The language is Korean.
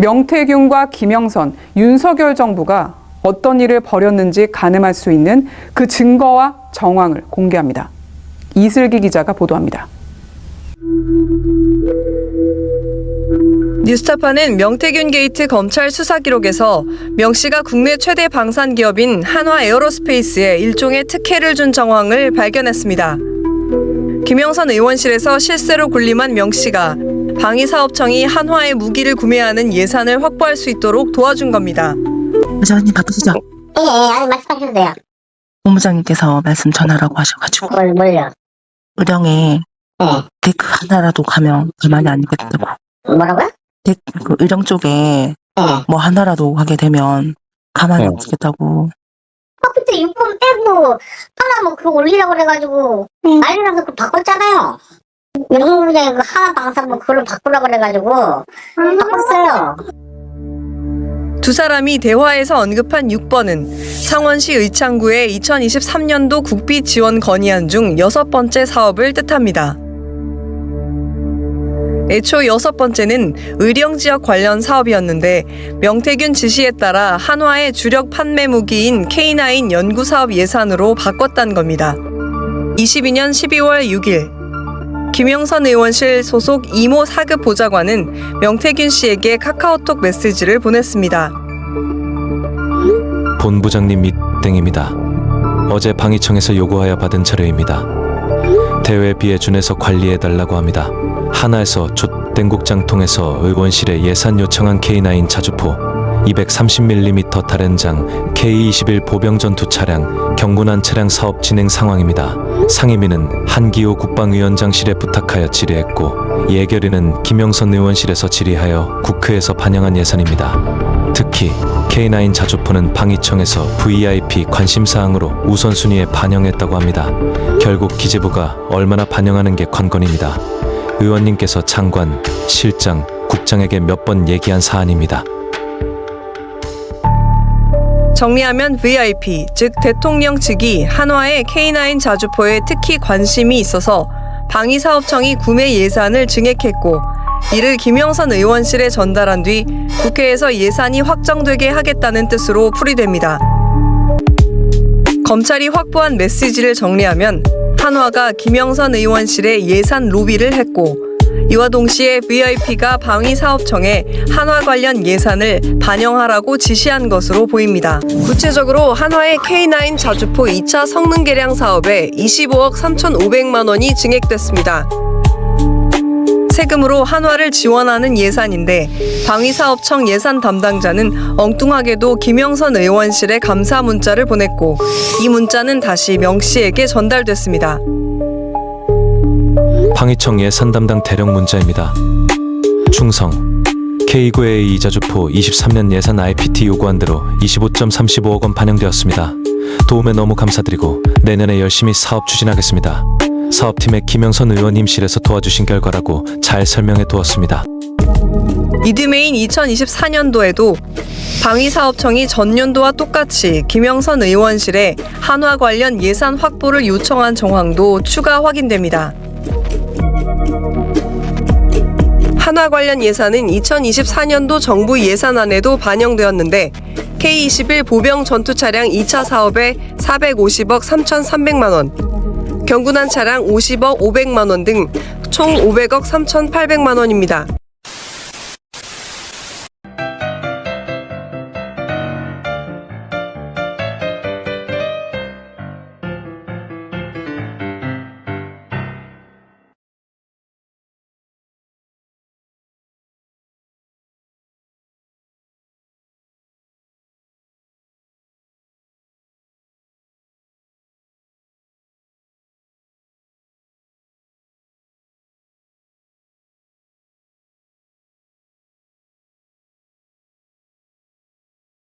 명태균과 김영선, 윤석열 정부가 어떤 일을 벌였는지 가늠할 수 있는 그 증거와 정황을 공개합니다. 이슬기 기자가 보도합니다. 뉴스타파는 명태균 게이트 검찰 수사 기록에서 명 씨가 국내 최대 방산 기업인 한화 에어로스페이스에 일종의 특혜를 준 정황을 발견했습니다. 김영선 의원실에서 실세로 군림한 명 씨가 방위사업청이 한화의 무기를 구매하는 예산을 확보할 수 있도록 도와준 겁니다. 부장님 바쁘시죠? 예, 예, 아니 말씀하셔도 돼요. 본부장님께서 말씀 전하라고 하셔가지고 뭘, 뭘요? 의령에 예. 데크 하나라도 가면 가만히 안 있겠다고 뭐라고요? 데, 그 의령 쪽에 예. 뭐 하나라도 하게 되면 가만히 어. 안 있겠다고 아, 그때 6번 빼고, 하나 뭐 그거 올리라고 그래가지고, 난리 나서 그거 바꿨잖아요. 영무부장이 그 하나 방사 뭐 그걸 바꾸라고 그래가지고, 바꿨어요. 두 사람이 대화에서 언급한 6번은 창원시 의창구의 2023년도 국비 지원 건의안 중 여섯 번째 사업을 뜻합니다. 애초 여섯 번째는 의령 지역 관련 사업이었는데 명태균 지시에 따라 한화의 주력 판매 무기인 K9 연구 사업 예산으로 바꿨단 겁니다. 22년 12월 6일 김영선 의원실 소속 이모 사급 보좌관은 명태균 씨에게 카카오톡 메시지를 보냈습니다. 본부장님 밑땡입니다. 어제 방위청에서 요구하여 받은 자료입니다. 대회비에 준해서 관리해 달라고 합니다. 하나에서 족땡국장 통해서 의원실에 예산 요청한 K9 자주포 230mm 다렌장 K21 보병 전투 차량 경군안 차량 사업 진행 상황입니다. 상임위는 한기호 국방위원장실에 부탁하여 질의했고 예결위는 김영선 의원실에서 질의하여 국회에서 반영한 예산입니다. 특히 K9 자주포는 방위청에서 VIP 관심사항으로 우선순위에 반영했다고 합니다. 결국 기재부가 얼마나 반영하는 게 관건입니다. 의원님께서 장관, 실장, 국장에게 몇 번 얘기한 사안입니다. 정리하면 VIP, 즉 대통령 측이 한화의 K9 자주포에 특히 관심이 있어서 방위사업청이 구매 예산을 증액했고 이를 김영선 의원실에 전달한 뒤 국회에서 예산이 확정되게 하겠다는 뜻으로 풀이됩니다. 검찰이 확보한 메시지를 정리하면 한화가 김영선 의원실에 예산 로비를 했고 이와 동시에 VIP가 방위사업청에 한화 관련 예산을 반영하라고 지시한 것으로 보입니다. 구체적으로 한화의 K9 자주포 2차 성능 개량 사업에 25억 3,500만 원이 증액됐습니다. 세금으로 한화를 지원하는 예산인데 방위사업청 예산 담당자는 엉뚱하게도 김영선 의원실에 감사 문자를 보냈고 이 문자는 다시 명 씨에게 전달됐습니다. 방위청 예산 담당 대령 문자입니다. 충성 K9A 이자주포 23년 예산 IPT 요구한 대로 25.35억 원 반영되었습니다. 도움에 너무 감사드리고 내년에 열심히 사업 추진하겠습니다. 사업팀의 김영선 의원님실에서 도와주신 결과라고 잘 설명해 두었습니다. 이듬해인 2024년도에도 방위사업청이 전년도와 똑같이 김영선 의원실에 한화 관련 예산 확보를 요청한 정황도 추가 확인됩니다. 한화 관련 예산은 2024년도 정부 예산안에도 반영되었는데 K21 보병 전투 차량 2차 사업에 450억 3,300만 원, 경군한 차량 50억 500만 원 등 총 500억 3,800만 원입니다.